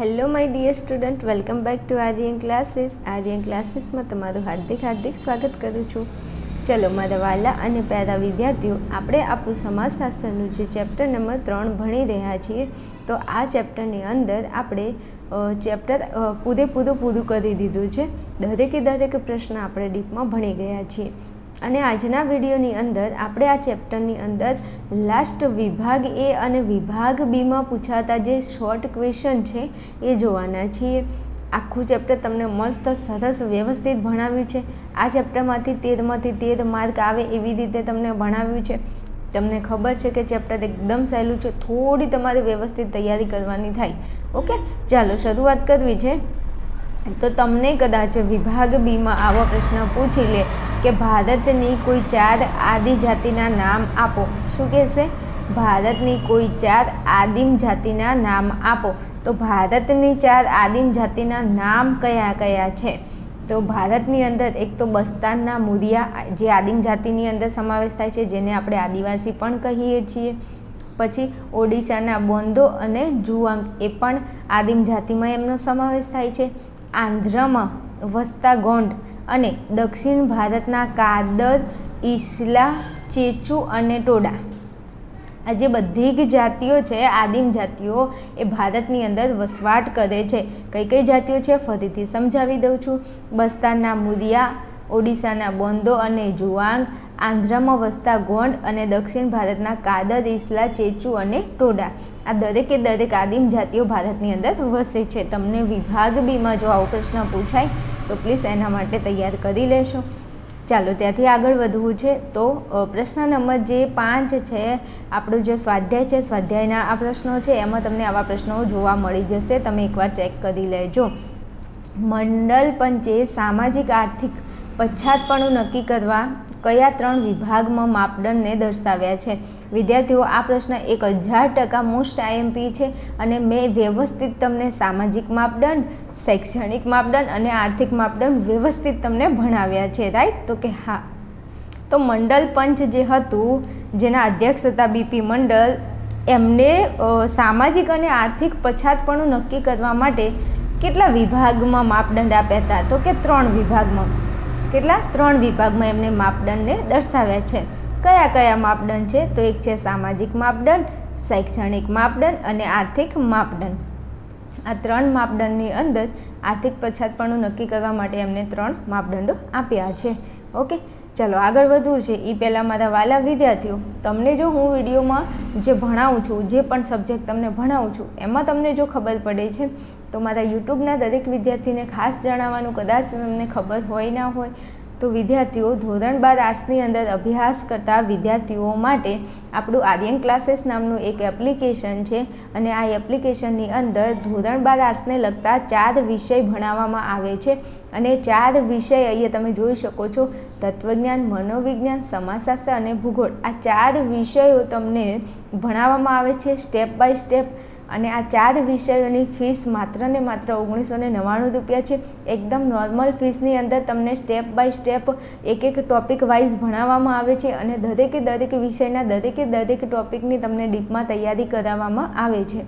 Hello my dear student welcome back to Aryan classes Aryan ક્લાસીસમાં તમારું હાર્દિક હાર્દિક સ્વાગત કરું છું. ચલો, મારા વાલા અને પ્યારા વિદ્યાર્થીઓ, આપણે આપણું સમાજશાસ્ત્રનું જે ચેપ્ટર નંબર ત્રણ ભણી રહ્યા છીએ, તો આ ચેપ્ટરની અંદર આપણે ચેપ્ટર પૂરેપૂરું પૂરું કરી દીધું છે. દરેકે દરેક પ્રશ્ન આપણે ડીપમાં ભણી ગયા છીએ. અને આજના વિડીયોની અંદર આપણે આ ચેપ્ટરની અંદર લાસ્ટ વિભાગ એ અને વિભાગ બીમાં પૂછાતા જે શોર્ટ ક્વેશ્ચન છે એ જોવાના છીએ. આખું ચેપ્ટર તમને મસ્ત સરસ વ્યવસ્થિત ભણાવ્યું છે. આ ચેપ્ટરમાંથી તેરમાંથી તેર માર્ક આવે એવી રીતે તમને ભણાવ્યું છે. તમને ખબર છે કે ચેપ્ટર એકદમ સહેલું છે. થોડી તમારે વ્યવસ્થિત તૈયારી કરવાની થાય. ઓકે ચાલો શરૂઆત કરવી છે. તો તમને કદાચ વિભાગ બીમાં આવા પ્રશ્ન પૂછી લે. કે ભારતની કોઈ ચાર આદિજાતિના નામ આપો. શું કહેશે? ભારતની કોઈ ચાર આદિમ જાતિના નામ આપો. તો ભારતની ચાર આદિમ જાતિના નામ કયા કયા છે? તો ભારતની અંદર એક તો બસ્તાનના મુરિયા, જે આદિમ જાતિની અંદર સમાવેશ થાય છે, જેને આપણે આદિવાસી પણ કહીએ છીએ. પછી ઓડિશાના બોંદો અને જુવાંગ એ પણ આદિમ જાતિમાં એમનો સમાવેશ થાય છે. આંધ્રમાં વસતા ગોંડ અને દક્ષિણ ભારતના કાદર, ઈસલા, ચેચુ અને ટોડા. આ જે બધી જ જાતિઓ છે, આદિમ જાતિઓ, એ ભારતની અંદર વસવાટ કરે છે. કઈ કઈ જાતિઓ છે, ફરીથી સમજાવી દઉં છું. બસ્તારના મુરિયા, ઓડિશાના બોંદો અને જુઆંગ, આંધ્રમાં વસતા ગોંડ અને દક્ષિણ ભારતના કાદર, ઈસલા, ચેચુ અને ટોડા. આ દરેકે દરેક આદિમ જાતિઓ ભારતની અંદર વસે છે. તમને વિભાગ બીમાં જો આવો પ્રશ્ન પૂછાય તો પ્લીઝ એના માટે તૈયાર કરી લેશો. ચાલો, ત્યાંથી આગળ વધવું છે. તો પ્રશ્ન નંબર જે પાંચ છે, આપણું જે સ્વાધ્યાય છે, સ્વાધ્યાયના આ પ્રશ્નો છે, એમાં તમને આવા પ્રશ્નો જોવા મળી જશે. તમે એકવાર ચેક કરી લેજો. મંડલ પંચે સામાજિક, આર્થિક પછાતપણું નક્કી કરવા કયા ત્રણ વિભાગમાં માપદંડને દર્શાવ્યા છે? વિદ્યાર્થીઓ, આ પ્રશ્ન એક હજાર ટકા મોસ્ટ આઈએમપી છે અને મેં વ્યવસ્થિત તમને સામાજિક માપદંડ, શૈક્ષણિક માપદંડ અને આર્થિક માપદંડ વ્યવસ્થિત તમને ભણાવ્યા છે રાઈટ તો કે હા. તો મંડળ પંચ જે હતું, જેના અધ્યક્ષ હતા બીપી મંડલ, એમને સામાજિક અને આર્થિક પછાતપણું નક્કી કરવા માટે કેટલા વિભાગમાં માપદંડ આપ્યા હતા? તો કે ત્રણ વિભાગમાં. કેટલા? ત્રણ વિભાગમાં એમને માપદંડને દર્શાવ્યા છે. કયા કયા માપદંડ છે? તો એક છે સામાજિક માપદંડ, શૈક્ષણિક માપદંડ અને આર્થિક માપદંડ. આ ત્રણ માપદંડની અંદર આર્થિક પછાતપણું નક્કી કરવા માટે એમને ત્રણ માપદંડો આપ્યા છે. ઓકે? ચલો, આગળ વધવું છે. એ પહેલાં મારા વાલા વિદ્યાર્થીઓ, તમને જો હું વિડીયોમાં જે ભણાવું છું, જે પણ સબ્જેક્ટ તમને ભણાવું છું, એમાં તમને જો ખબર પડે છે તો મારા યુટ્યુબના દરેક વિદ્યાર્થીને ખાસ જણાવવાનું કદાચ તમને ખબર હોય ના હોય, તો વિદ્યાર્થીઓ ધોરણ બાર આર્ટ્સની અંદર અભ્યાસ કરતા વિદ્યાર્થીઓ માટે આપણું આર્યન ક્લાસીસ નામનું એક એપ્લિકેશન છે અને આ એપ્લિકેશનની અંદર ધોરણ બાર આર્ટ્સને લગતા ચાર વિષય ભણાવવામાં આવે છે અને ચાર વિષય અહીંયા તમે જોઈ શકો છો, તત્વજ્ઞાન, મનોવિજ્ઞાન, સમાજશાસ્ત્ર અને ભૂગોળ. આ ચાર વિષયો તમને ભણાવવામાં આવે છે, સ્ટેપ બાય સ્ટેપ અને આ ચાર વિષયોની ફીસ માત્ર ને માત્ર ઓગણીસો ને નવ્વાણું રૂપિયા છે. એકદમ નોર્મલ ફીસની અંદર તમને સ્ટેપ બાય સ્ટેપ એક એક ટોપિક વાઇઝ ભણાવવામાં આવે છે અને દરેકે દરેક વિષયના દરેકે દરેક ટોપિકની તમને ડીપમાં તૈયારી કરાવવામાં આવે છે.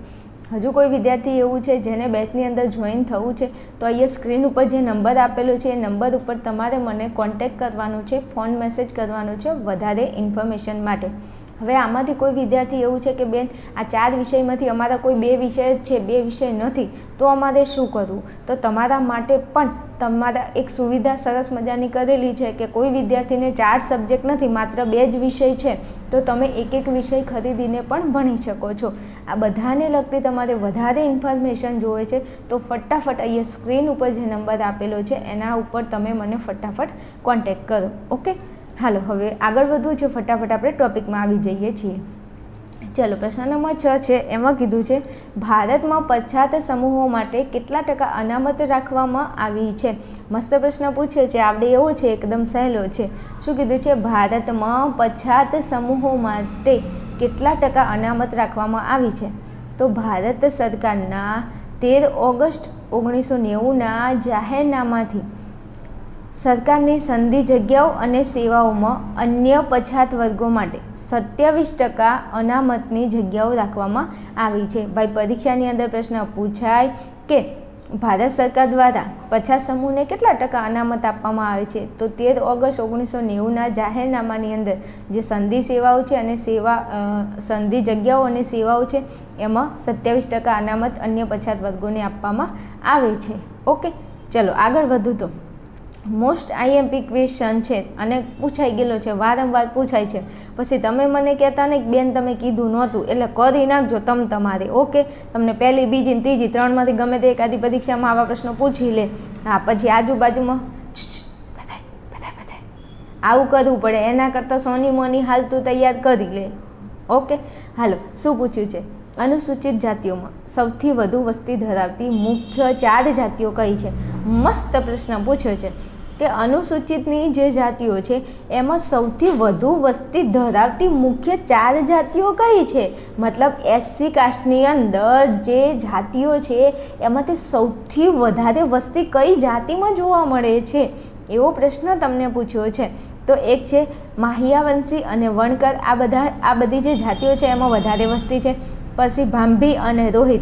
હજુ કોઈ વિદ્યાર્થી એવું છે જેને બેચની અંદર જોઈન થવું છે, તો અહીંયા સ્ક્રીન ઉપર જે નંબર આપેલો છે, એ નંબર ઉપર તમારે મને કોન્ટેક્ટ કરવાનો છે ફોન મેસેજ કરવાનો છે, વધારે ઇન્ફોર્મેશન માટે. હવે આમાંથી કોઈ વિદ્યાર્થી એવું છે કે, બેન, આ ચાર વિષયમાંથી અમારા કોઈ બે વિષય જ છે, બે વિષય નથી, તો અમારે શું કરવું? તો તમારા માટે પણ તમારા એક સુવિધા સરસ મજાની કરેલી છે કે, કોઈ વિદ્યાર્થીને ચાર સબ્જેક્ટ નથી, માત્ર બે જ વિષય છે, તો તમે એક એક વિષય ખરીદીને પણ ભણી શકો છો. આ બધાને લગતી તમારે વધારે ઇન્ફોર્મેશન જોવે છે, તો ફટાફટ અહીંયા સ્ક્રીન ઉપર જે નંબર આપેલો છે, એના ઉપર તમે મને ફટાફટ કોન્ટેક્ટ કરો, ઓકે? હાલો, હવે આગળ વધવું છે, ફટાફટ આપણે ટોપિકમાં આવી જઈએ છીએ. ચલો, પ્રશ્ન નંબર છ છે. એમાં કીધું છે, ભારતમાં પછાત સમૂહો માટે કેટલા ટકા અનામત રાખવામાં આવી છે? મસ્ત પ્રશ્ન પૂછ્યો છે. આપણે એવો છે, એકદમ સહેલો છે. શું કીધું છે, ભારતમાં પછાત સમૂહો માટે કેટલા ટકા અનામત રાખવામાં આવી છે? તો ભારત સરકારના તેર ઓગસ્ટ ઓગણીસો નેવુંના જાહેરનામાથી સરકારની સંધિ જગ્યાઓ અને સેવાઓમાં અન્ય પછાત વર્ગો માટે સત્યાવીસ ટકા અનામતની જગ્યાઓ રાખવામાં આવી છે. ભાઈ, પરીક્ષાની અંદર પ્રશ્ન પૂછાય કે ભારત સરકાર દ્વારા પછાત સમૂહને કેટલા ટકા અનામત આપવામાં આવે છે? તો તેર ઓગસ્ટ ઓગણીસો નેવુંના જાહેરનામાની અંદર જે સંધિ સેવાઓ છે અને સેવા સંધિ જગ્યાઓ અને સેવાઓ છે, એમાં સત્યાવીસ ટકા અનામત અન્ય પછાત વર્ગોને આપવામાં આવે છે. ઓકે, ચલો આગળ વધુ તો. મોસ્ટ આઈએમપી ક્વેશ્ચન છે અને પૂછાઈ ગયેલો છે, વારંવાર પૂછાય છે. પછી તમે મને કહેતા ને બેન તમે કીધું નહોતું, એટલે કરી નાખજો તમ તમારે, ઓકે? તમને પહેલી, બીજી ને ત્રીજી ત્રણમાંથી ગમે તે એકાદી પરીક્ષામાં આવા પ્રશ્નો પૂછી લે. હા, પછી આજુબાજુમાં આવું કરવું પડે, એના કરતાં સોની મોની હાલ તું તૈયાર કરી લે, ઓકે? હાલો, શું પૂછ્યું છે? અનુસૂચિત જાતિઓમાં સૌથી વધુ વસ્તી ધરાવતી મુખ્ય ચાર જાતિઓ કઈ છે? મસ્ત પ્રશ્ન પૂછ્યો છે. કે અનુસૂચિતની જે જાતિઓ છે, એમાં સૌથી વધુ વસ્તી ધરાવતી મુખ્ય ચાર જાતિઓ કઈ છે? મતલબ એસસી કાસ્ટની અંદર જે જાતિઓ છે, એમાંથી સૌથી વધારે વસ્તી કઈ જાતિમાં જોવા મળે છે? એવો પ્રશ્ન તમને પૂછ્યો છે. તો એક છે માહિયાવંશી અને વણકર. આ બધા, આ બધી જે જાતિઓ છે, એમાં વધારે વસ્તી છે. પછી ભાંભી અને રોહિત.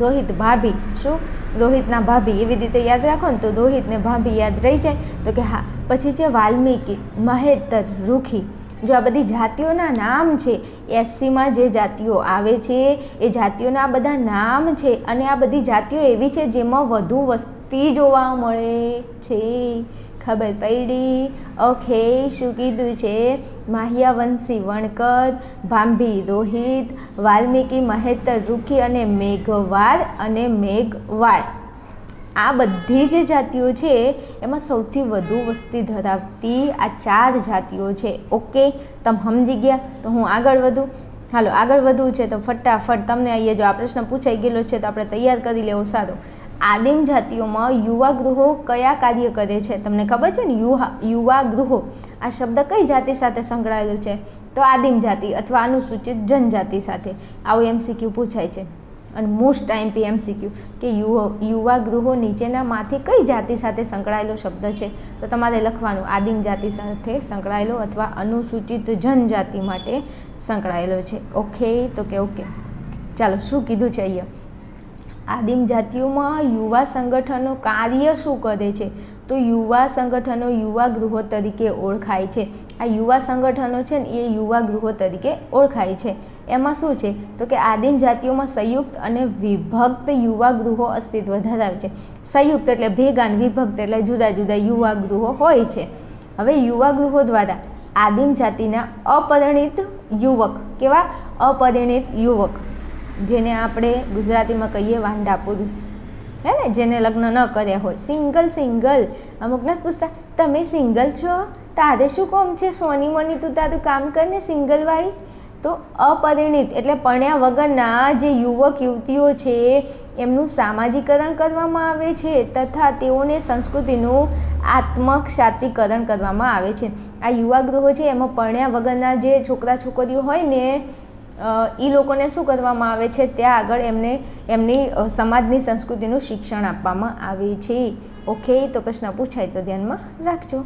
રોહિત ભાભી. શું? રોહિતના ભાભી. એવી રીતે યાદ રાખો ને તો દોહિતને ભાભી યાદ રહી જાય. તો કે હા, પછી છે વાલ્મીકી, મહેતર, રૂખી. જો આ બધી જાતિઓના નામ છે, એસસીમાં જે જાતિઓ આવે છે, એ જાતિઓના બધા નામ છે અને આ બધી જાતિઓ એવી છે જેમાં વધુ વસ્તી જોવા મળે છે. ખબર પડી? ઓકે શું કીધું છે? માહિયાવંશી વણકર, ભાંભી રોહિત, વાલ્મીકી મહેતર રૂખી અને મેઘવાર અને મેઘવાળ. આ બધી જે જાતિઓ છે, એમાં સૌથી વધુ વસ્તી ધરાવતી આ ચાર જાતિઓ છે. ઓકે તમે સમજી ગયા? તો હું આગળ વધું. હાલો, આગળ વધવું છે તો ફટાફટ તમને અહીંયા જો આ પ્રશ્ન પૂછાઈ ગયેલો છે તો આપણે તૈયાર કરી લેવો સારો આદિમ જાતિઓમાં યુવા ગૃહો કયા કાર્ય કરે છે? તમને ખબર છે ને? યુવા યુવા ગૃહો. આ શબ્દ કઈ જાતિ સાથે સંકળાયેલું છે? તો આદિમ જાતિ અથવા અનુસૂચિત જનજાતિ સાથે. આવું એમસીક્યુ પૂછાય છે. અને મોસ્ટ ટાઈમ આઈમ્પી એમસીક્યુ કે યુવા ગૃહો નીચેનામાંથી કઈ જાતિ સાથે સંકળાયેલો શબ્દ છે? તો તમારે લખવાનું આદિમ જાતિ સાથે સંકળાયેલો અથવા અનુસૂચિત જનજાતિ માટે સંકળાયેલો છે. ઓકે તો કે ઓકે ચાલો, શું કીધું છે અહીંયા? આદિમ જાતિઓમાં યુવા સંગઠનો કાર્ય શું કરે છે? તો યુવા સંગઠનો યુવા ગૃહો તરીકે ઓળખાય છે. આ યુવા સંગઠનો છે ને એ યુવા ગૃહો તરીકે ઓળખાય છે. એમાં શું છે? તો કે આદિમ જાતિઓમાં સંયુક્ત અને વિભક્ત યુવા ગૃહો અસ્તિત્વ ધરાવે છે. સંયુક્ત એટલે ભેગા ને વિભક્ત એટલે જુદા જુદા યુવા ગૃહો હોય છે. હવે યુવા ગૃહો દ્વારા આદિમ જાતિના અપરિણિત યુવક, કેવા? અપરિણિત યુવક, જેને આપણે ગુજરાતીમાં કહીએ વાંડા પુરુષ, હે ને? જેને લગ્ન ન કર્યા હોય. Single single. અમુક નથી પૂછતા, તમે સિંગલ છો? તારે શું કોમ છે? સોની, મોની, તું તારું કામ કરને સિંગલવાળી? તો અપરિણિત એટલે પરણ્યા વગરના જે યુવક, યુવતીઓ છે, એમનું સામાજિકરણ કરવામાં આવે છે તથા તેઓને સંસ્કૃતિનું આત્મક્ષાતીકરણ કરવામાં આવે છે. આ યુવા ગૃહો છે, એમાં પરણ્યા વગરના જે છોકરા, છોકરીઓ હોય ને એ લોકોને શું કરવામાં આવે છે, ત્યાં આગળ એમને, એમની સમાજની સંસ્કૃતિનું શિક્ષણ આપવામાં આવે છે. ઓકે, તો પ્રશ્ન પૂછાય તો ધ્યાનમાં રાખજો.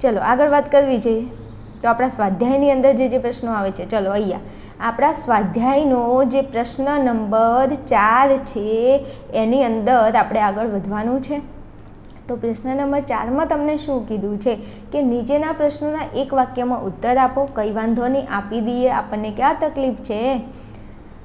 ચલો, આગળ વાત કરવી જોઈએ તો આપણા સ્વાધ્યાયની અંદર જે જે પ્રશ્નો આવે છે, ચલો અહીંયા. આપણા સ્વાધ્યાયનો જે પ્રશ્ન નંબર ચાર છે, એની અંદર આપણે આગળ વધવાનું છે. તો પ્રશ્ન નંબર ચારમાં તમને શું કીધું છે કે નીચેના પ્રશ્નોના એક વાક્યમાં ઉત્તર આપો, કઈ વાંધો નહીં, આપી દઈએ આપણને. ક્યાં તકલીફ છે?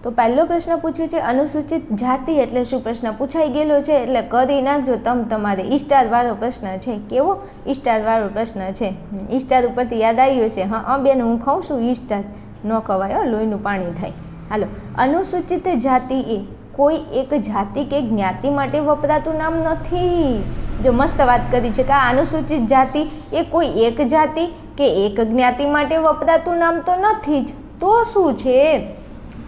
તો પહેલો પ્રશ્ન પૂછ્યો છે, અનુસૂચિત જાતિ એટલે શું? પ્રશ્ન પૂછાઈ ગયેલો છે, એટલે કરી નાખજો તમ તમારે ઈસ્ટારવાળો પ્રશ્ન છે. કેવો? ઈસ્ટારવાળો પ્રશ્ન છે. ઈસ્ટાર ઉપરથી યાદ આવ્યો છે હા બેન, હું ખાઉં છું ઈસ્ટાર ન ખવાય લોહીનું પાણી થાય. હાલો, અનુસૂચિત જાતિ એ કોઈ એક જાતિ કે જ્ઞાતિ માટે વપરાતું નામ નથી. જો મસ્ત વાત કરી છે કે આ અનુસૂચિત જાતિ એ કોઈ એક જાતિ કે એક જ્ઞાતિ માટે વપરાતું નામ તો નથી જ. તો શું છે?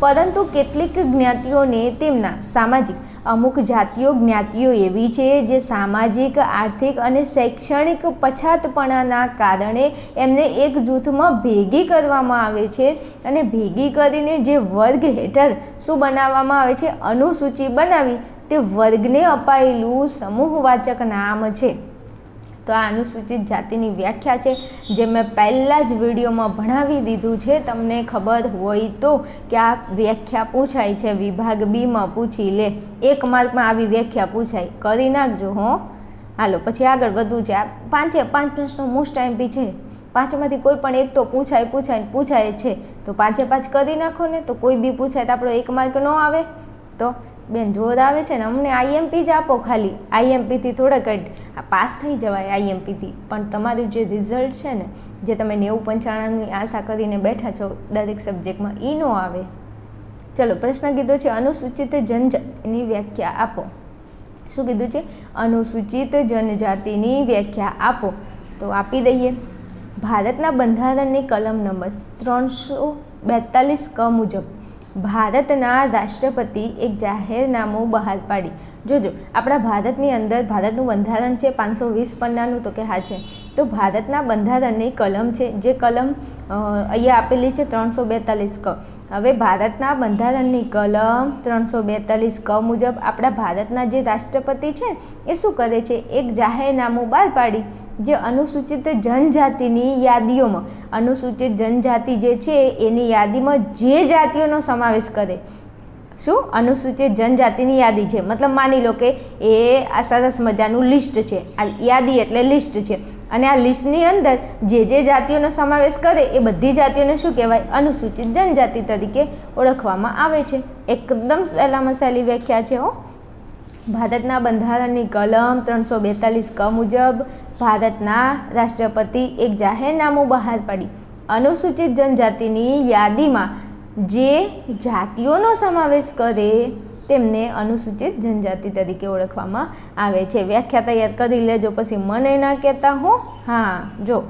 પરંતુ કેટલીક જ્ઞાતિઓને તેમના સામાજિક, અમુક જાતિઓ જ્ઞાતિઓ એવી છે જે સામાજિક, આર્થિક અને શૈક્ષણિક પછાતપણાના કારણે એમને એક જૂથમાં ભેગી કરવામાં આવે છે અને ભેગી કરીને જે વર્ગ હેઠળ શું બનાવવામાં આવે છે, અનુસૂચિ બનાવી તે વર્ગને અપાયેલું સમૂહવાચક નામ છે. તો આ અનુસૂચિત જાતિની વ્યાખ્યા છે, જે મેં પહેલાં જ વિડીયોમાં ભણાવી દીધું છે. તમને ખબર હોય તો કે આ વ્યાખ્યા પૂછાય છે. વિભાગ બીમાં પૂછી લે. એક માર્કમાં આવી વ્યાખ્યા પૂછાય. કરી નાખજો, હો. હાલો, પછી આગળ વધવું છે. આ પાંચે, પાંચ પ્રશ્નો મોસ્ટ ટાઈમ બી છે. પાંચમાંથી કોઈ પણ એક તો પૂછાય પૂછાય પૂછાય છે. તો પાંચે, પાંચ કરી નાખો ને તો કોઈ બી પૂછાય તો આપણો એક માર્ક ન આવે. તો બેન જોર આવે છે ને, અમને આઈએમપી જ આપો ખાલી. આઈએમપીથી થોડાક પાસ થઈ જવાય આઈએમપીથી પણ તમારું જે રિઝલ્ટ છે ને, જે તમે નેવું પંચાણાની આશા કરીને બેઠા છો, દરેક સબ્જેક્ટમાં એ નો આવે. ચલો, પ્રશ્ન કીધો છે, અનુસૂચિત જનજાતિની વ્યાખ્યા આપો. શું કીધું છે? અનુસૂચિત જનજાતિની વ્યાખ્યા આપો. તો આપી દઈએ. ભારતના બંધારણની કલમ નંબર ત્રણસો બેતાલીસ ક મુજબ ભારતના રાષ્ટ્રપતિ એક જાહેરનામું બહાર પાડી. જોજો, આપણા ભારતની અંદર ભારતનું બંધારણ છે પાંચસો વીસ પન્નાનું તો કે હા છે. તો ભારતના બંધારણની કલમ છે, જે કલમ અહીંયા આપેલી છે ત્રણસો બેતાલીસ ક. હવે ભારતના બંધારણની કલમ ત્રણસો બેતાલીસ ક મુજબ આપણા ભારતના જે રાષ્ટ્રપતિ છે, એ શું કરે છે? એક જાહેરનામું બહાર પાડી, જે અનુસૂચિત જનજાતિની યાદીઓમાં, અનુસૂચિત જનજાતિ જે છે, એની યાદીમાં જે જાતિઓનો સમાવેશ કરે. શું? અનુસૂચિત જનજાતિની યાદી છે. મતલબ માની લો કે એ આ સરસ મજાનું લિસ્ટ છે. આ યાદી એટલે લિસ્ટ છે. અને આ લિસ્ટની અંદર જે જે જાતિઓનો સમાવેશ કરે એ બધી જાતિઓને શું કહેવાય? અનુસૂચિત જનજાતિ તરીકે ઓળખવામાં આવે છે. એકદમ સહેલામાં સહેલી વ્યાખ્યા છે, હો. ભારતના બંધારણની કલમ ત્રણસો બેતાલીસ ક મુજબ ભારતના રાષ્ટ્રપતિ એક જાહેરનામું બહાર પાડી. અનુસૂચિત જનજાતિની યાદીમાં જે જાતિઓનો સમાવેશ કરે તેમને અનુસૂચિત જનજાતિ તરીકે ઓળખવામાં આવે છે. વ્યાખ્યા તૈયાર કરી લેજો, પછી મને ના કહેતા હો? હા, જો.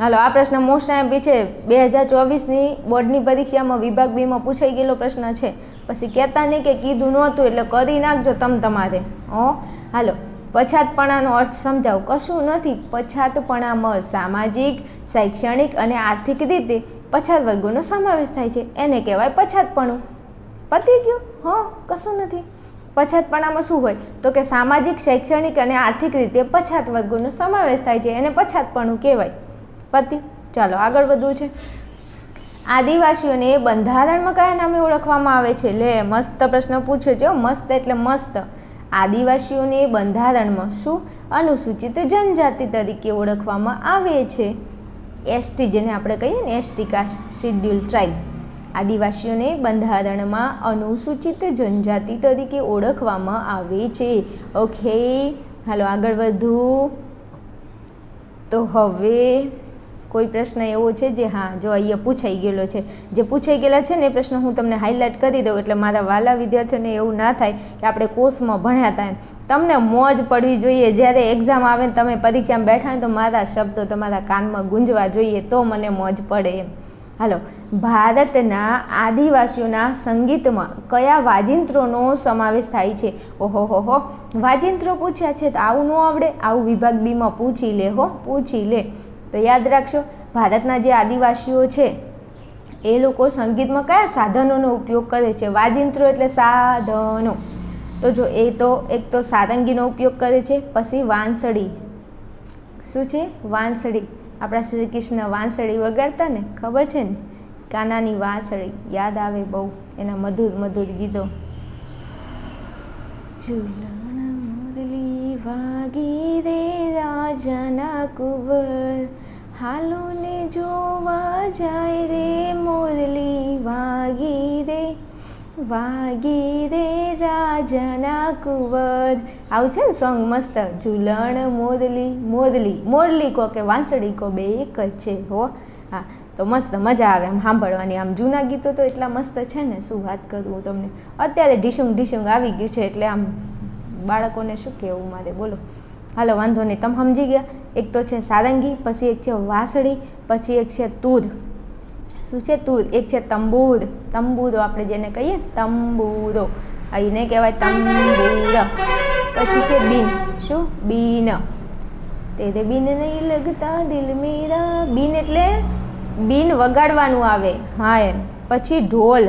હાલો, આ પ્રશ્ન મોસ્ટ બી છે. બે હજાર ચોવીસની બોર્ડની પરીક્ષામાં વિભાગ બીમાં પૂછાઈ ગયેલો પ્રશ્ન છે. પછી કહેતા નહીં કે કીધું નહોતું, એટલે કરી નાખજો તમ તમારે. હો? હાલો, પછાતપણાનો અર્થ સમજાવ. કશું નથી. પછાતપણામાં સામાજિક, શૈક્ષણિક અને આર્થિક રીતે પછાત વર્ગોનો સમાવેશ થાય છે. એને કહેવાય પછાતપણું. પતી ગયું? હં, કશું નથી. પછાતપણામાં શું હોય? તો કે સામાજિક, શૈક્ષણિક અને આર્થિક રીતે પછાત વર્ગોનો સમાવેશ થાય છે, એને પછાતપણું કહેવાય. પત્યું ચાલો આગળ વધવું છે. આદિવાસીઓને બંધારણમાં કયા નામે ઓળખવામાં આવે છે? લે, મસ્ત પ્રશ્ન પૂછ્યો છે મસ્ત એટલે મસ્ત. આદિવાસીઓને બંધારણમાં શું અનુસૂચિત જનજાતિ તરીકે ઓળખવામાં આવે છે? એસટી જેને આપણે કહીએ ને, એસટી કાસ્ટ શિડ્યુલ ટ્રાઇબ. આદિવાસીઓને બંધારણમાં અનુસૂચિત જનજાતિ તરીકે ઓળખવામાં આવે છે. ઓકે, હાલો આગળ વધુ. તો હવે કોઈ પ્રશ્ન એવો છે જે, હા, જો અહીંયા પૂછાઈ ગયેલો છે. જે પૂછાઈ ગયેલા છે ને એ પ્રશ્ન હું તમને હાઇલાઇટ કરી દઉં, એટલે મારા વાલા વિદ્યાર્થીઓને એવું ના થાય કે આપણે કોર્સમાં ભણ્યા હતા એમ. તમને મોજ પડવી જોઈએ. જ્યારે એક્ઝામ આવે ને તમે પરીક્ષામાં બેઠા હોય તો મારા શબ્દો તમારા કાનમાં ગુંજવા જોઈએ તો મને મોજ પડે એમ. હાલો, ભારતના આદિવાસીઓના સંગીતમાં કયા વાજિંત્રોનો સમાવેશ થાય છે? ઓહો, હો હો. વાજિંત્રો પૂછ્યા છે તો આવું ન આવડે. આવું વિભાગ બીમાં પૂછી લે, હો. પૂછી લે. તો યાદ રાખશો ભારતના જે આદિવાસીઓ છે, એ લોકો સંગીતમાં કયા સાધનોનો ઉપયોગ કરે છે? વાજિંત્રો એટલે સાધનો. તો જો એ તો, એક તો સારંગીનો ઉપયોગ કરે છે, પછી વાંસળી. શું છે? વાંસળી. આપણા શ્રી કૃષ્ણ વાંસળી વગાડતા ને ખબર છે ને? કાનાની વાંસળી, યાદ આવે બહુ, એના મધુર મધુર ગીતો. ઝુલણ મુરલી વાગી રે રાજાના કુંવર, હાલોને જોવા જાય રે મુરલી વાગી રે રાજાના કુવર. આવું છે ને સોંગ મસ્ત? ઝૂલણ, મોદલી મોરલી મોરલી કહો કે વાંસળી કહો બે એક જ છે હો. હા, તો મસ્ત મજા આવે આમ સાંભળવાની. આમ જૂના ગીતો તો એટલા મસ્ત છે ને, શું વાત કરું હું તમને. અત્યારે ઢીસુંગ ઢીસુંગ આવી ગયું છે એટલે આમ બાળકોને શું કહેવું મારે? બોલો. હાલો, વાંધો નહીં. તમે સમજી ગયા? એક તો છે સારંગી, પછી એક છે વાંસળી, પછી એક છે તુર. શું છે? તુર એક છે તંબૂર તંબૂરો આપણે જેને કહીએ તંબૂરો એને કહેવાય તંબૂર પછી છે બીન. શું? બીન. તેરે બીન નહીં લગતા દિલ મેરા. બીન એટલે બીન વગાડવાનું આવે. હા એમ. પછી ઢોલ.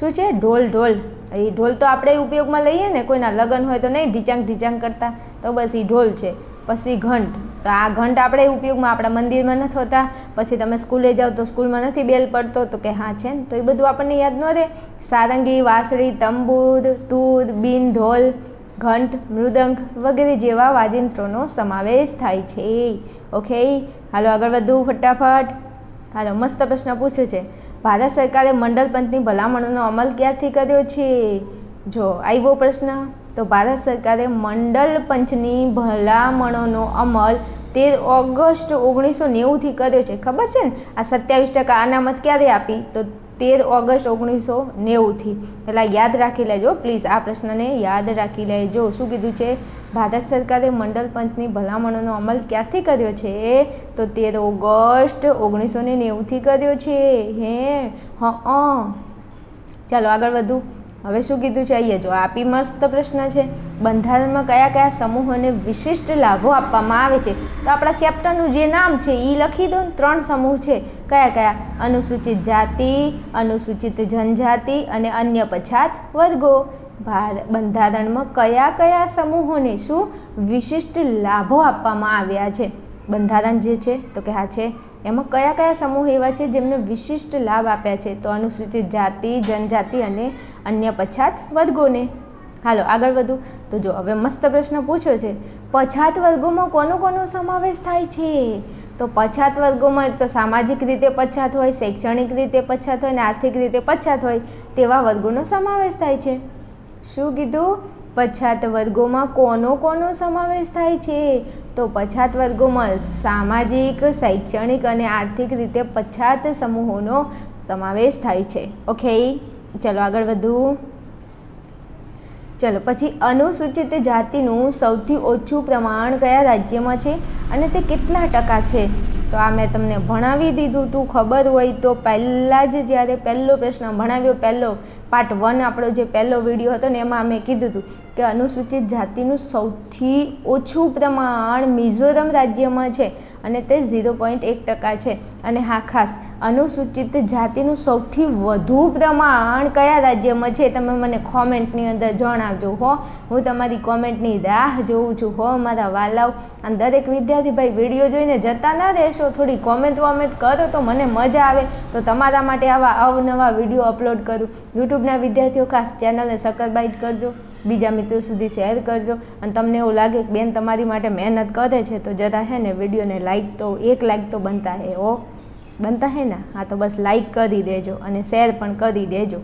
શું છે? ઢોલ ઢોલ. એ ઢોલ તો આપણે ઉપયોગમાં લઈએ ને, કોઈના લગ્ન હોય તો નહીં ઢીચાંગ ઢીચાંગ કરતા. તો બસ એ ઢોલ છે. પછી ઘંટ. તો આ ઘંટ આપણે ઉપયોગમાં આપણા મંદિરમાં નથી હોતા. પછી તમે સ્કૂલે જાઓ તો સ્કૂલમાં નથી બેલ પડતો. તો કે હા, છે ને? તો એ બધું આપણને યાદ ન રહે. સારંગી, વાંસળી તંબુર તૂર બીન, ઢોલ, ઘંટ, મૃદંગ વગેરે જેવા વાજિંત્રોનો સમાવેશ થાય છે. ઓકે? હાલો, આગળ વધુ ફટાફટ. હાલો, મસ્ત પ્રશ્ન પૂછ્યો છે. ભારત સરકારે મંડળ પંચની ભલામણોનો અમલ ક્યારથી કર્યો છે? જો, આવ્યો પ્રશ્ન. તો ભારત સરકારે મંડળ પંચની ભલામણોનો અમલ તેર ઓગસ્ટ ઓગણીસો નેવુંથી કર્યો છે. ખબર છે ને? આ સત્યાવીસ ટકા અનામત ક્યારે આપી? તો તેર ઓગસ્ટ ઓગણીસો નેવુંથી. એટલે યાદ રાખી લેજો, પ્લીઝ આ પ્રશ્નને યાદ રાખી લેજો. શું કીધું છે? ભારત સરકારે મંડળ પંચની ભલામણોનો અમલ ક્યારથી કર્યો છે? તો તેર ઓગસ્ટ ઓગણીસો નેવુંથી કર્યો છે. હે, હં. ચાલો આગળ વધુ. હવે શું કીધું છે? અહીંયા જો આપી મસ્ત પ્રશ્ન છે. બંધારણમાં કયા કયા સમૂહોને વિશિષ્ટ લાભો આપવામાં આવે છે? તો આપણા ચેપ્ટરનું જે નામ છે એ લખી દો ત્રણ સમૂહ છે. કયા કયા? અનુસૂચિત જાતિ, અનુસૂચિત જનજાતિ અને અન્ય પછાત વર્ગો. ભાર, બંધારણમાં કયા કયા સમૂહોને શું વિશિષ્ટ લાભો આપવામાં આવ્યા છે? બંધારણ જે છે, તો કે હા છે. એમાં કયા કયા સમૂહ એવા છે, જેમને વિશિષ્ટ લાભ આપ્યા છે? તો અનુસૂચિત જાતિ, જનજાતિ અને અન્ય પછાત વર્ગોને. હાલો, આગળ વધુ. તો જો હવે મસ્ત પ્રશ્ન પૂછ્યો છે. પછાત વર્ગોમાં કોનો કોનો સમાવેશ થાય છે? તો પછાત વર્ગોમાં તો સામાજિક રીતે પછાત હોય, શૈક્ષણિક રીતે પછાત હોય અને આર્થિક રીતે પછાત હોય, તેવા વર્ગોનો સમાવેશ થાય છે. શું કીધું? પછાત વર્ગોમાં કોનો કોનો સમાવેશ થાય છે? તો પછાત વર્ગોમાં સામાજિક, શૈક્ષણિક અને આર્થિક રીતે પછાત સમૂહોનો સમાવેશ થાય છે. ઓકે, ચલો આગળ વધુ. ચલો, પછી અનુસૂચિત જાતિનું સૌથી ઓછું પ્રમાણ કયા રાજ્યમાં છે અને તે કેટલા ટકા છે? તો આ મેં તમને ભણાવી દીધું તું, ખબર હોય તો પહેલાં જ જ્યારે પહેલો પ્રશ્ન ભણાવ્યો, પહેલો પાર્ટ વન આપણો જે પહેલો વીડિયો હતો ને એમાં મેં કીધું હતું કે અનુસૂચિત જાતિનું સૌથી ઓછું પ્રમાણ મિઝોરમ રાજ્યમાં છે અને તે ઝીરો પોઈન્ટ એક ટકા છે. અને હા, ખાસ, અનુસૂચિત જાતિનું સૌથી વધુ પ્રમાણ કયા રાજ્યમાં છે તમે મને કોમેન્ટની અંદર જણાવજો, હો. હું તમારી કોમેન્ટની રાહ જોઉં છું, હો, મારા વાલાવ અને દરેક વિદ્યાર્થી ભાઈ વીડિયો જોઈને જતા ન રહેશો, થોડી કોમેન્ટ વોમેન્ટ કરો તો મને મજા આવે. તો તમારા માટે આવા અવનવા વીડિયો અપલોડ કરું. યુટ્યુબના વિદ્યાર્થીઓ, ખાસ ચેનલને સકરબાઈટ કરજો. બીજા મિત્રો સુધી શેર કરજો અને તમને એવું લાગે કે બેન તમારી માટે મહેનત કરે છે, તો જરા હે ને વિડીયોને લાઈક તો એક લાઈક તો બનતા હે ઓ બનતા હે ને? હા, તો બસ લાઈક કરી દેજો અને શેર પણ કરી દેજો.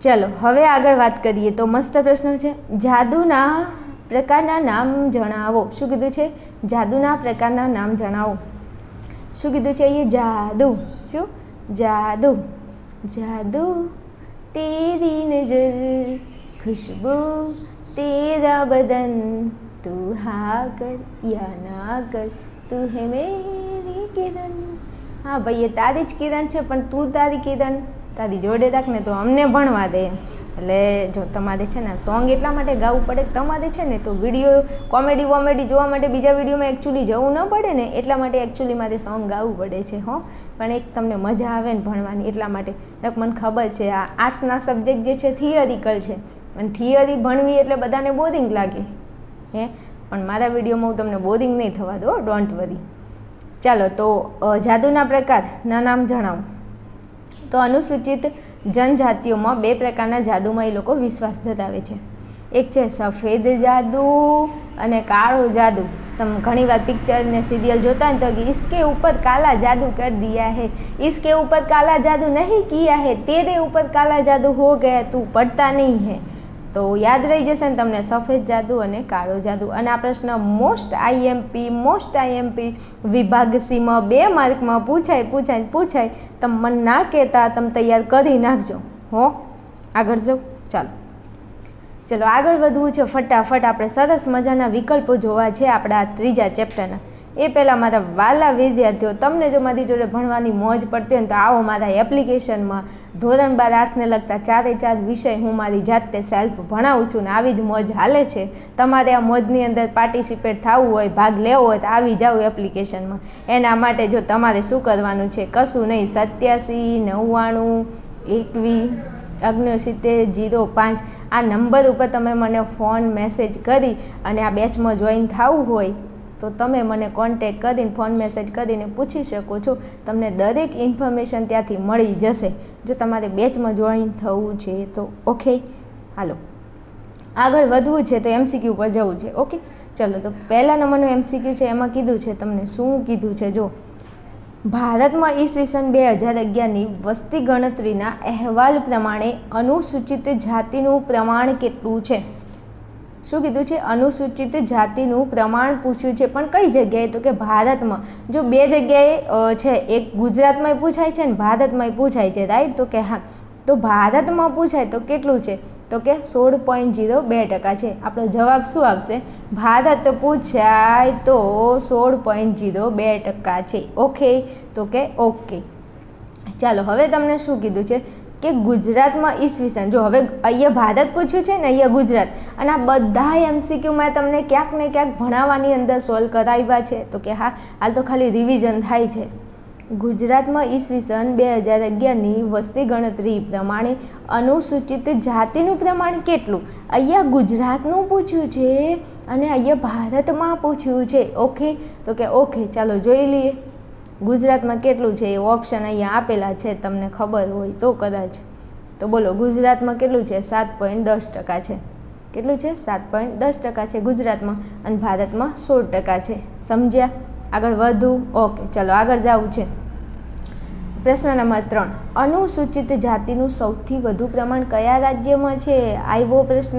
ચલો, હવે આગળ વાત કરીએ તો મસ્ત પ્રશ્ન છે. જાદુના પ્રકારના નામ જણાવો. શું કીધું છે? જાદુના પ્રકારના નામ જણાવો. શું કીધું છે એ જાદુ. શું? જાદુ. જાદુ. તેરી નજર ખુશ્બુ તેરા બદન તું હા કર યા ના કર. તું હે મેરી કિરણ. હા ભાઈ, એ તારી જ કિરણ છે, પણ તું તારી કિરણ. તારી જોડે રાખ ને તો અમને ભણવા દે. એટલે જો તમારે છે ને સોંગ એટલા માટે ગાવું પડે તમારે છે ને તો વીડિયો કોમેડી વોમેડી જોવા માટે બીજા વિડીયોમાં એકચ્યુઅલી જવું ન પડે ને એટલા માટે એકચ્યુઅલી મારે સોંગ ગાવું પડે છે, હો. પણ એક તમને મજા આવે ને ભણવાની એટલા માટે. મને ખબર છે, આ આર્ટ્સના સબ્જેક્ટ જે છે થિયરિકલ છે. અને થિયરી ભણવી એટલે બધાને બોરિંગ લાગે. હે? પણ મારા વિડીયોમાં હું તમને બોરિંગ નહીં થવા દો ડોન્ટ વરી ચાલો, તો જાદુના પ્રકારના નામ જણાવું. તો અનુસૂચિત જનજાતિઓમાં બે પ્રકારના જાદુમાં એ લોકો વિશ્વાસ ધરાવે છે. એક છે સફેદ જાદુ અને કાળો જાદુ. તમે ઘણીવાર પિક્ચર ને સિરિયલ જોતા ને તો ઇસકે ઉપર કાલા જાદુ કર દિયા હે ઇસકે ઉપર કાલા જાદુ નહીં કિયા હે, તેરે ઉપર કાલા જાદુ હો ગયા, તું પડતા નહીં હે. તો યાદ રહી જશે ને તમને સફેદ જાદુ અને કાળો જાદુ. અને આ પ્રશ્ન મોસ્ટ આઈએમપી મોસ્ટ આઈએમપી વિભાગ સીમાં બે માર્કમાં પૂછાય પૂછાય પૂછાય. તમે મન ના કહેતા, તમે તૈયાર કરી નાખજો. હો? આગળ જાઉં ચાલો. ચલો, આગળ વધવું છે ફટાફટ. આપણે સરસ મજાના વિકલ્પો જોવા છે આપણા ત્રીજા ચેપ્ટરના એ પહેલાં મારા વાલા વિદ્યાર્થીઓ, તમને જો મારી જોડે ભણવાની મોજ પડતી હોય તો આવો મારા એપ્લિકેશનમાં ધોરણ બાર આર્ટ્સને લગતા ચારે ચાર વિષય હું મારી જાતે સેલ્ફ ભણાવું છું ને આવી જ મોજ હાલે છે. તમારે આ મોજની અંદર પાર્ટિસિપેટ થવું હોય, ભાગ લેવો હોય તો આવી જાઓ એપ્લિકેશનમાં. એના માટે જો તમારે શું કરવાનું છે? કશું નહીં. સત્યાસી, નવ્વાણું એકવીસ અગ્નિસિત્તેર, જીરો, પાંચ આ નંબર ઉપર તમે મને ફોન મેસેજ કરી અને આ બેચમાં જોઈન થવું હોય તો તમે મને કોન્ટેક કરીને ફોન મેસેજ કરીને પૂછી શકો છો. તમને દરેક ઇન્ફોર્મેશન ત્યાંથી મળી જશે. જો તમારે બેચમાં જોઈન થવું છે તો ઓકે હાલો. આગળ વધવું છે તો એમસીક્યુ પર જવું છે. ઓકે ચલો, તો પહેલા નંબરનું એમસીક્યુ છે એમાં કીધું છે. તમને શું કીધું છે? જો, ભારતમાં ઈસવીસન બે હજાર અગિયારની વસ્તી ગણતરીના અહેવાલ પ્રમાણે અનુસૂચિત જાતિનું પ્રમાણ કેટલું છે? શું કીધું છે? અનુસૂચિત જાતિનું પ્રમાણ પૂછ્યું છે. પણ કઈ જગ્યાએ? તો કે ભારતમાં. જો બે જગ્યાએ છે, એક ગુજરાતમાંય પૂછાય છે ને ભારતમાંય પૂછાય છે રાઈટ તો કે હા. તો ભારતમાં પૂછાય તો કેટલું છે? તો કે સોળ પોઈન્ટ જીરો બે ટકા છે. આપણો જવાબ શું આવશે? ભારત પૂછાય તો સોળ પોઈન્ટ જીરો બે ટકા છે. ઓકે? તો કે ઓકે. ચાલો, હવે તમને શું કીધું છે? કે ગુજરાતમાં ઈસવીસન. જો હવે અહીંયા ભારત પૂછ્યું છે ને, અહીંયા ગુજરાત. અને આ બધા એમસીક્યુમાં તમને ક્યાંક ને ક્યાંક ભણાવવાની અંદર સોલ્વ કરાવ્યા છે. તો કે હા, હાલ તો ખાલી રિવિઝન થાય છે. ગુજરાતમાં ઈસવીસન બે હજાર અગિયારની વસ્તી ગણતરી પ્રમાણે અનુસૂચિત જાતિનું પ્રમાણ કેટલું? અહીંયા ગુજરાતનું પૂછ્યું છે અને અહીંયા ભારતમાં પૂછ્યું છે. ઓકે તો કે ઓકે ચાલો જોઈ લઈએ. ગુજરાતમાં કેટલું છે એ ઓપ્શન અહીંયા આપેલા છે, તમને ખબર હોય તો કદાચ. તો બોલો, ગુજરાતમાં કેટલું છે? સાત પોઈન્ટ દસ ટકા છે. કેટલું છે? સાત પોઈન્ટ દસ ટકા છે ગુજરાતમાં અને ભારતમાં સોળ ટકા છે. સમજ્યા? આગળ વધુ? ઓકે, ચલો, આગળ જવું છે. પ્રશ્ન નંબર ત્રણ. અનુસૂચિત જાતિનું સૌથી વધુ પ્રમાણ કયા રાજ્યમાં છે? આવ્યો પ્રશ્ન.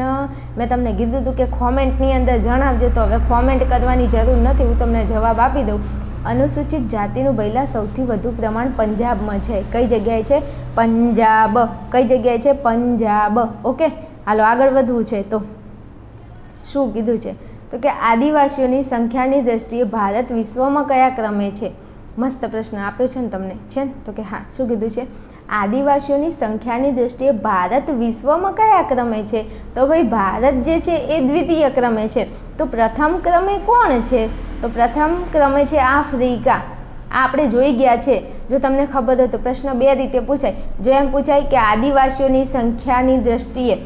મેં તમને કીધું હતું કે કોમેન્ટની અંદર જણાવજો. તો હવે કોમેન્ટ કરવાની જરૂર નથી. હું તમને જવાબ આપી દઉં. અનુસૂચિત જાતિનું બૈલા સૌથી વધુ પ્રમાણ પંજાબમાં છે. કઈ જગ્યાએ છે? પંજાબ. કઈ જગ્યાએ છે? પંજાબ. ઓકે, હાલો આગળ વધવું છે તો. શું કીધું છે? તો કે આદિવાસીઓની સંખ્યાની દ્રષ્ટિએ ભારત વિશ્વમાં કયા ક્રમે છે? મસ્ત પ્રશ્ન આપ્યો છે ને તમને. છે ને? તો કે હા, શું કીધું છે? આદિવાસીઓની સંખ્યાની દ્રષ્ટિએ ભારત વિશ્વમાં કયા ક્રમે છે? તો ભાઈ, ભારત જે છે એ દ્વિતીય ક્રમે છે. તો પ્રથમ ક્રમે કોણ છે? તો પ્રથમ ક્રમે છે આફ્રિકા. આ આપણે જોઈ ગયા છે. જો તમને ખબર હોય તો પ્રશ્ન બે રીતે પૂછાય. જો એમ પૂછાય કે આદિવાસીઓની સંખ્યાની દ્રષ્ટિએ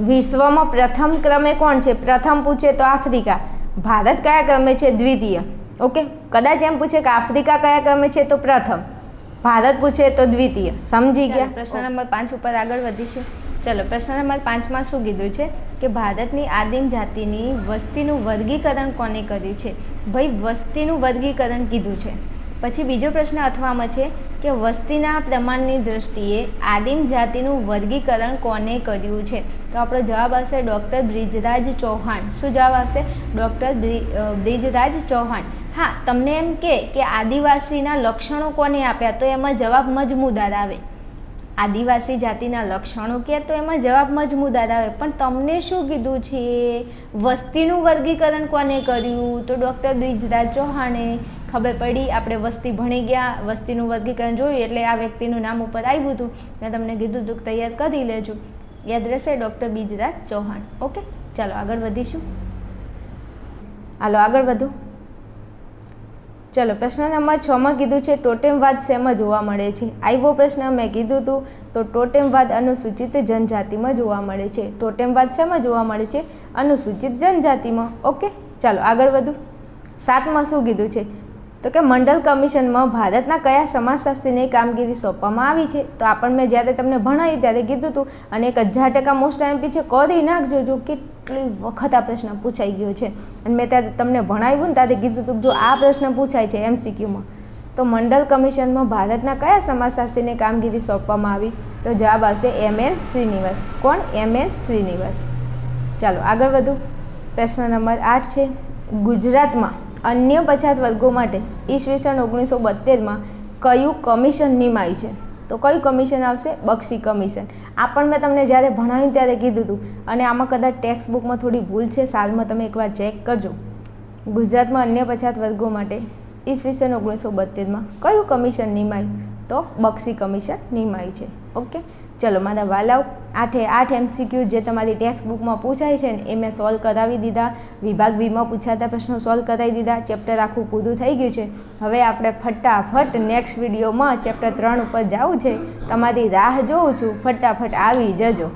વિશ્વમાં પ્રથમ ક્રમે કોણ છે? પ્રથમ પૂછે તો આફ્રિકા. ભારત કયા ક્રમે છે? દ્વિતીય. ઓકે? કદાચ એમ પૂછે કે આફ્રિકા કયા ક્રમે છે? તો પ્રથમ. ભારત પૂછે તો દ્વિતીય. સમજી ગયા? પ્રશ્ન નંબર પાંચ ઉપર આગળ વધીશું. ચલો પ્રશ્ન નંબર પાંચમાં શું કીધું છે? કે ભારતની આદિમ જાતિની વસ્તીનું વર્ગીકરણ કોને કર્યું છે? ભાઈ વસ્તીનું વર્ગીકરણ કીધું છે. પછી બીજો પ્રશ્ન અથવામાં છે કે વસ્તીના પ્રમાણની દ્રષ્ટિએ આદિમ જાતિનું વર્ગીકરણ કોને કર્યું છે? તો આપણો જવાબ આવશે ડૉક્ટર બ્રિજરાજ ચૌહાણ. શું જવાબ આવશે? ડૉક્ટર બ્રિજરાજ ચૌહાણ. હા, તમને એમ કે આદિવાસીના લક્ષણો કોને આપ્યા? તો એમાં જવાબ મજમુદાર આવે. આદિવાસી જાતિના લક્ષણો કે, તો એમાં જવાબ મજમુદાર આવે. પણ તમને શું કીધું છે? વસ્તીનું વર્ગીકરણ કોને કર્યું? તો ડૉક્ટર બ્રિજરાજ ચૌહાણે ખબર પડી, આપણે વસ્તી ભણી ગયા, વસ્તીનું વર્ગીકરણ જોયું, એટલે આ વ્યક્તિનું નામ ઉપર આવ્યું હતું. મેં તમને કીધું હતું તૈયાર કરી લેજો. યાદ રહેશે ડૉક્ટર બીજરાજ ચૌહાણ. ઓકે, ચાલો આગળ વધીશું. હાલો, આગળ વધો. ચલો, પ્રશ્ન નંબર છમાં કીધું છે, ટોટેમવાદ શેમાં જોવા મળે છે? આવ્યો પ્રશ્ન, મેં કીધું હતું તો ટોટેમવાદ અનુસૂચિત જનજાતિમાં જોવા મળે છે. ટોટેમવાદ શેમાં જોવા મળે છે? અનુસૂચિત જનજાતિમાં. ઓકે, ચાલો આગળ વધુ. સાતમાં શું કીધું છે? તો કે મંડળ કમિશનમાં ભારતના કયા સમાજશાસ્ત્રીને કામગીરી સોંપવામાં આવી છે? તો આપણને મેં જ્યારે તમને ભણાવ્યું ત્યારે કીધું હતું અને એક હજાર ટકા મોસ્ટ એમપી છે. કરી નાખજો જો કેટલી વખત આ પ્રશ્ન પૂછાઈ ગયો છે. અને મેં ત્યારે તમને ભણાવ્યું ને ત્યારે કીધું હતું જો આ પ્રશ્ન પૂછાય છે એમસીક્યુમાં તો મંડળ કમિશનમાં ભારતના કયા સમાજશાસ્ત્રીને કામગીરી સોંપવામાં આવી? તો જવાબ આવશે એમ એન શ્રીનિવાસ. કોણ? M N Srinivas. ચાલો આગળ વધુ. પ્રશ્ન નંબર આઠ છે. ગુજરાતમાં અન્ય પછાત વર્ગો માટે ઈસવીસન ઓગણીસો બોતેરમાં કયું કમિશન નિમાયું છે? તો કયું કમિશન આવશે? બક્ષી કમિશન. આ પણ મેં તમને જ્યારે ભણાવ્યું ત્યારે કીધું હતું. અને આમાં કદાચ ટેક્સ્ટ બુકમાં થોડી ભૂલ છે, સાલમાં તમે એકવાર ચેક કરજો. ગુજરાતમાં અન્ય પછાત વર્ગો માટે ઈસવીસન ઓગણીસો બોતેરમાં કયું કમિશન નિમાયું? તો બક્ષી કમિશન નિમાયું છે. ઓકે? ચલો મારા વાલાવ આઠે, આઠ એમસીક્યુ જે તમારી ટેક્સ્ટ બુકમાં પૂછાય છે ને, એ મેં સોલ્વ કરાવી દીધા. વિભાગ બીમાં પૂછાતા પ્રશ્નો સોલ્વ કરાવી દીધા. ચેપ્ટર આખું પૂરું થઈ ગયું છે. હવે આપણે ફટાફટ નેક્સ્ટ વિડીયોમાં ચેપ્ટર ત્રણ ઉપર જવું છે. તમારી રાહ જોઉં છું. ફટાફટ આવી જજો.